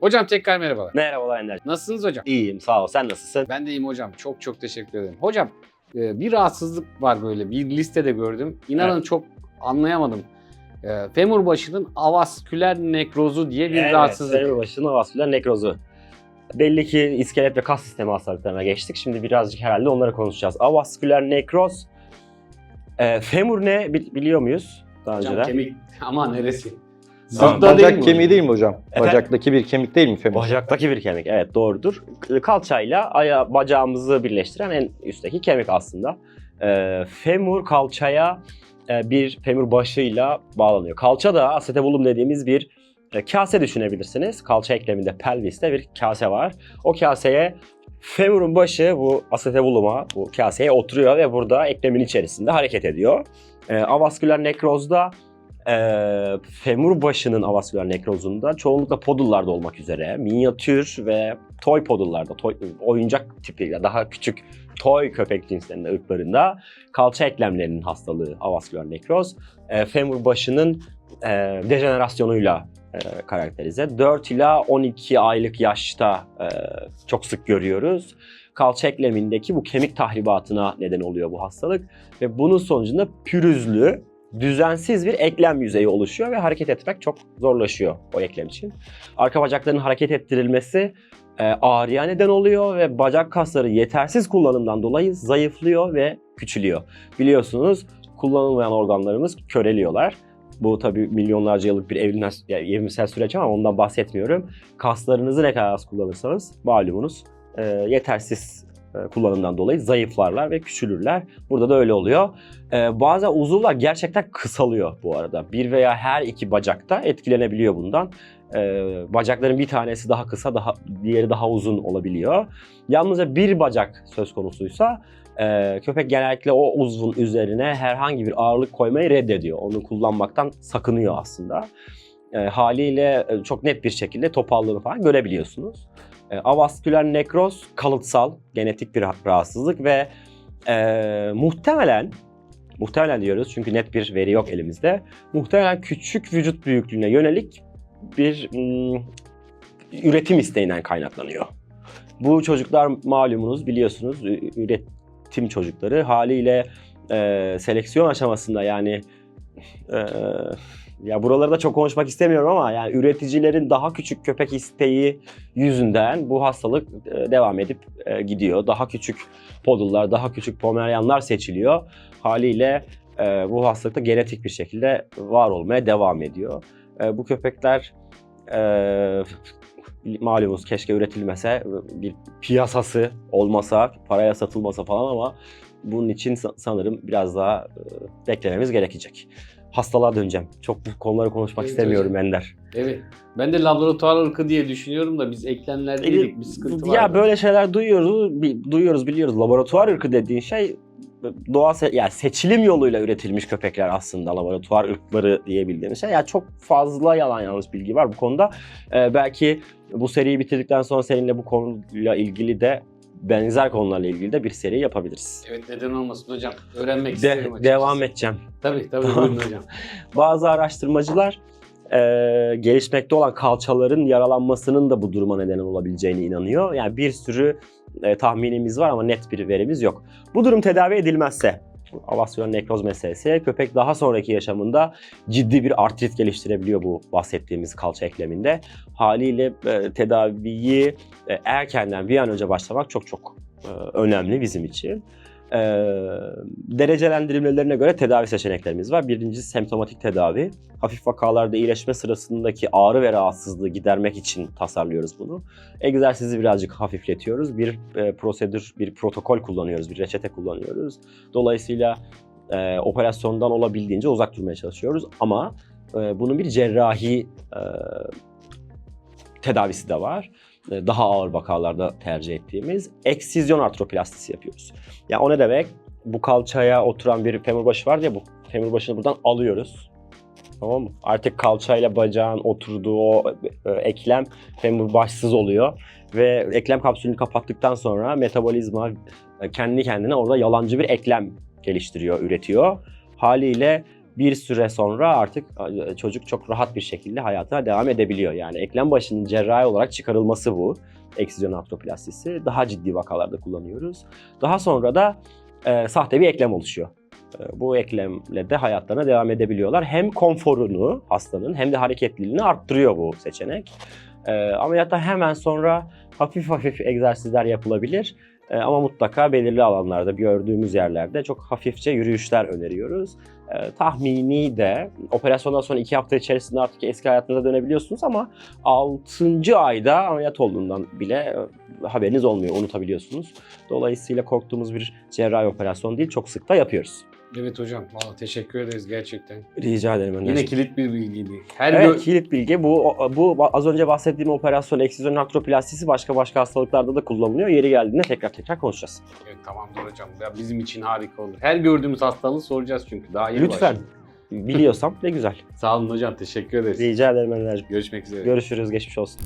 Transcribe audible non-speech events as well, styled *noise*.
Hocam tekrar merhabalar. Merhabalar Ender. Nasılsınız hocam? İyiyim sağ ol. Sen nasılsın? Ben de iyiyim hocam. Çok çok teşekkür ederim. Hocam e, bir rahatsızlık var böyle bir listede gördüm. İnanın çok anlayamadım. E, Femur başının avasküler nekrozu diye bir rahatsızlık. Evet, başının vasküler nekrozu. Belli ki iskelet ve kas sistemi hastalıklarına geçtik. Şimdi birazcık herhalde onları konuşacağız. Avasküler nekroz. E, femur ne Bil- biliyor muyuz daha Hocam önceden? kemik *laughs* ama neresi? Değil Bacak mi kemiği değil mi hocam? Efendim? Bacaktaki bir kemik değil mi femur? Bacaktaki bir kemik. Evet doğrudur. Kalçayla aya bacağımızı birleştiren en üstteki kemik aslında. E, femur kalçaya e, bir femur başıyla bağlanıyor. Kalça da asetabulum dediğimiz bir e, kase düşünebilirsiniz. Kalça ekleminde pelviste bir kase var. O kaseye femurun başı bu asetabuluma, bu kaseye oturuyor ve burada eklemin içerisinde hareket ediyor. E, avasküler nekrozda e, femur başının avasküler nekrozunda çoğunlukla podullarda olmak üzere minyatür ve toy podullarda, toy, oyuncak tipi daha küçük toy köpek cinslerinde ırklarında kalça eklemlerinin hastalığı avasküler nekroz. E, femur başının e, dejenerasyonuyla e, karakterize. 4 ila 12 aylık yaşta e, çok sık görüyoruz. Kalça eklemindeki bu kemik tahribatına neden oluyor bu hastalık ve bunun sonucunda pürüzlü, düzensiz bir eklem yüzeyi oluşuyor ve hareket etmek çok zorlaşıyor o eklem için. Arka bacakların hareket ettirilmesi e, ağrıya neden oluyor ve bacak kasları yetersiz kullanımdan dolayı zayıflıyor ve küçülüyor. Biliyorsunuz kullanılmayan organlarımız köreliyorlar. Bu tabii milyonlarca yıllık bir evrimsel, süreç ama ondan bahsetmiyorum. Kaslarınızı ne kadar az kullanırsanız malumunuz e, yetersiz kullanımdan dolayı zayıflarlar ve küçülürler. Burada da öyle oluyor. E, bazen uzuvlar gerçekten kısalıyor bu arada. Bir veya her iki bacakta etkilenebiliyor bundan. E, bacakların bir tanesi daha kısa, daha diğeri daha uzun olabiliyor. Yalnızca bir bacak söz konusuysa e, köpek genellikle o uzvun üzerine herhangi bir ağırlık koymayı reddediyor. Onu kullanmaktan sakınıyor aslında. E, haliyle e, çok net bir şekilde topallığını falan görebiliyorsunuz. E, avasküler nekroz kalıtsal, genetik bir rahatsızlık ve e, muhtemelen muhtemelen diyoruz çünkü net bir veri yok elimizde. Muhtemelen küçük vücut büyüklüğüne yönelik bir mm, üretim isteğinden kaynaklanıyor. Bu çocuklar malumunuz biliyorsunuz üretim çocukları haliyle e, seleksiyon aşamasında yani e, ya buralarda çok konuşmak istemiyorum ama yani üreticilerin daha küçük köpek isteği yüzünden bu hastalık e, devam edip e, gidiyor. Daha küçük podullar, daha küçük pomeryanlar seçiliyor. Haliyle e, bu hastalık da genetik bir şekilde var olmaya devam ediyor. Bu köpekler malumunuz keşke üretilmese, bir piyasası olmasa, paraya satılmasa falan ama bunun için sa- sanırım biraz daha beklememiz gerekecek. Hastalığa döneceğim. Çok bu konuları konuşmak Evet istemiyorum Ender. Evet. Ben de laboratuvar ırkı diye düşünüyorum da biz eklemlerdeydik bir sıkıntı var. ya böyle şeyler duyuyoruz, duyuyoruz, biliyoruz. Laboratuvar ırkı dediğin şey doğal se- yani seçilim yoluyla üretilmiş köpekler aslında laboratuvar ırkları diyebildiğimiz şey. Yani çok fazla yalan yanlış bilgi var bu konuda. Ee, belki bu seriyi bitirdikten sonra seninle bu konuyla ilgili de benzer konularla ilgili de bir seri yapabiliriz. Evet neden olmasın hocam. Öğrenmek De- isterim açıkçası. devam edeceğim. Tabii tabii buyurun hocam. *laughs* Bazı araştırmacılar e, gelişmekte olan kalçaların yaralanmasının da bu duruma neden olabileceğine inanıyor. Yani bir sürü e, tahminimiz var ama net bir verimiz yok. Bu durum tedavi edilmezse avasküler nekroz meselesi köpek daha sonraki yaşamında ciddi bir artrit geliştirebiliyor bu bahsettiğimiz kalça ekleminde. Haliyle e, tedaviyi e, erkenden bir an önce başlamak çok çok e, önemli bizim için. E, derecelendirmelerine göre tedavi seçeneklerimiz var. Birincisi semptomatik tedavi. Hafif vakalarda iyileşme sırasındaki ağrı ve rahatsızlığı gidermek için tasarlıyoruz bunu. Egzersizi birazcık hafifletiyoruz. Bir e, prosedür, bir protokol kullanıyoruz, bir reçete kullanıyoruz. Dolayısıyla e, operasyondan olabildiğince uzak durmaya çalışıyoruz. Ama e, bunun bir cerrahi e, tedavisi de var. E, Daha ağır vakalarda tercih ettiğimiz eksizyon artroplastisi yapıyoruz. Ya o ne demek? Bu kalçaya oturan bir femur başı var ya bu femur başını buradan alıyoruz. Tamam mı? Artık kalçayla bacağın oturduğu o e, eklem femur başsız oluyor. Ve eklem kapsülünü kapattıktan sonra metabolizma e, kendi kendine orada yalancı bir eklem geliştiriyor, üretiyor. Haliyle bir süre sonra artık çocuk çok rahat bir şekilde hayatına devam edebiliyor. Yani eklem başının cerrahi olarak çıkarılması bu. Eksizyon artroplastisi. Daha ciddi vakalarda kullanıyoruz. Daha sonra da e, sahte bir eklem oluşuyor. E, bu eklemle de hayatlarına devam edebiliyorlar. Hem konforunu hastanın hem de hareketliliğini arttırıyor bu seçenek. E, ameliyatta hemen sonra hafif hafif egzersizler yapılabilir. E, ama mutlaka belirli alanlarda gördüğümüz yerlerde çok hafifçe yürüyüşler öneriyoruz. E, tahmini de operasyondan sonra 2 hafta içerisinde artık eski hayatınıza dönebiliyorsunuz ama 6. ayda ameliyat olduğundan bile e, haberiniz olmuyor, unutabiliyorsunuz. Dolayısıyla korktuğumuz bir cerrahi operasyon değil, çok sık da yapıyoruz. Evet hocam. Vallahi teşekkür ederiz gerçekten. Rica ederim Yine kilit bir bilgiydi. Her Evet, kilit bilgi. Bu bu az önce bahsettiğim operasyon eksizyon artroplastisi başka başka hastalıklarda da kullanılıyor. Yeri geldiğinde tekrar tekrar konuşacağız. Evet, tamamdır hocam. Ya bizim için harika olur. Her gördüğümüz hastalığı soracağız çünkü. Daha yeni Lütfen. Biliyorsam ne güzel. Sağ olun hocam. Teşekkür ederiz. Rica ederim Önderciğim. Görüşmek üzere. Görüşürüz. Geçmiş olsun.